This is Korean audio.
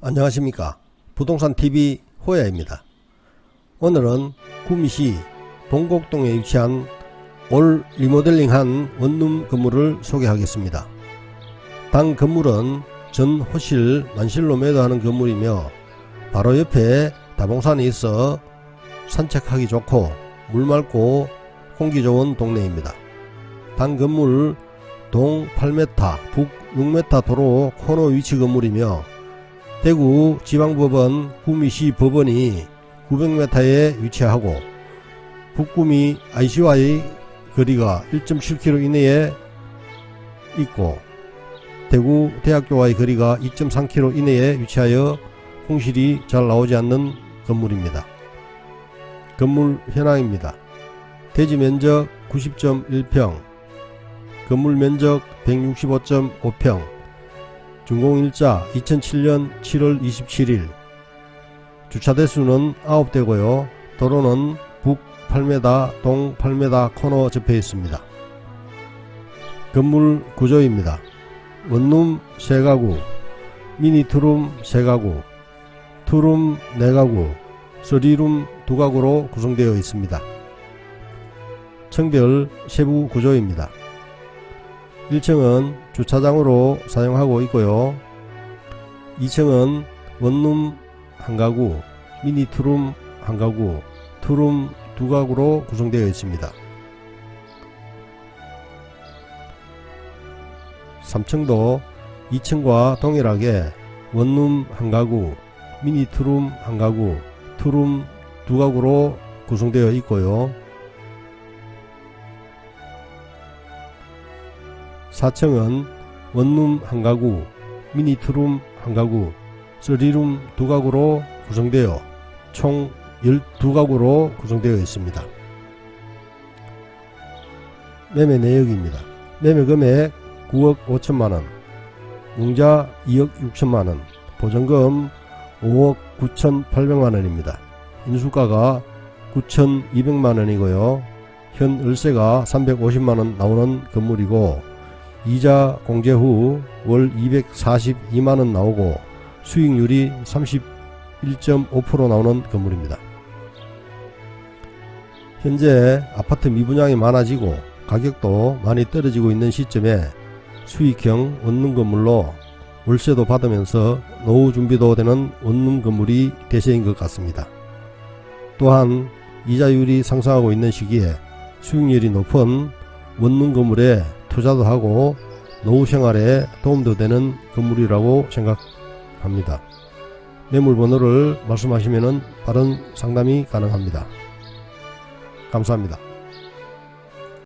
안녕하십니까 부동산 TV 호야입니다. 오늘은 구미시 동곡동에 위치한 올 리모델링한 원룸 건물을 소개하겠습니다. 당 건물은 전 호실 만실로 매도하는 건물이며 바로 옆에 다봉산이 있어 산책하기 좋고 물 맑고 공기 좋은 동네입니다. 당 건물 동 8m, 북 6m 도로 코너 위치 건물이며 대구 지방법원 구미시 법원이 900m에 위치하고 북구미 IC와의 거리가 1.7km 이내에 있고 대구 대학교와의 거리가 2.3km 이내에 위치하여 공실이 잘 나오지 않는 건물입니다. 건물 현황입니다. 대지 면적 90.1평, 건물 면적 165.5평, 준공일자 2007년 7월 27일 주차 대수는 9대고요. 도로는 북 8m, 동 8m 코너 접해 있습니다. 건물 구조입니다. 원룸 3가구, 미니 투룸 3가구, 투룸 4가구, 3룸 2가구로 구성되어 있습니다. 청별 세부 구조입니다. 1층은 주차장으로 사용하고 있고요. 2층은 원룸 한 가구, 미니 투룸 한 가구, 투룸 두 가구로 구성되어 있습니다. 3층도 2층과 동일하게 원룸 한 가구, 미니 투룸 한 가구, 투룸 두 가구로 구성되어 있고요. 4층은 원룸 한 가구, 미니 투룸 한 가구, 3룸 두 가구로 구성되어 총 12가구로 구성되어 있습니다. 매매 내역입니다. 매매 금액 9억 5천만원, 융자 2억 6천만원, 보증금 5억 9천8백만원입니다. 인수가가 9천2백만원이고요. 현 을세가 350만원 나오는 건물이고 이자 공제 후 월 242만원 나오고 수익률이 31.5% 나오는 건물입니다. 현재 아파트 미분양이 많아지고 가격도 많이 떨어지고 있는 시점에 수익형 원룸 건물로 월세도 받으면서 노후 준비도 되는 원룸 건물이 대세인 것 같습니다. 또한 이자율이 상승하고 있는 시기에 수익률이 높은 원룸 건물에 투자도 하고 노후 생활에 도움도 되는 건물이라고 생각합니다. 매물 번호를 말씀하시면 빠른 상담이 가능합니다. 감사합니다.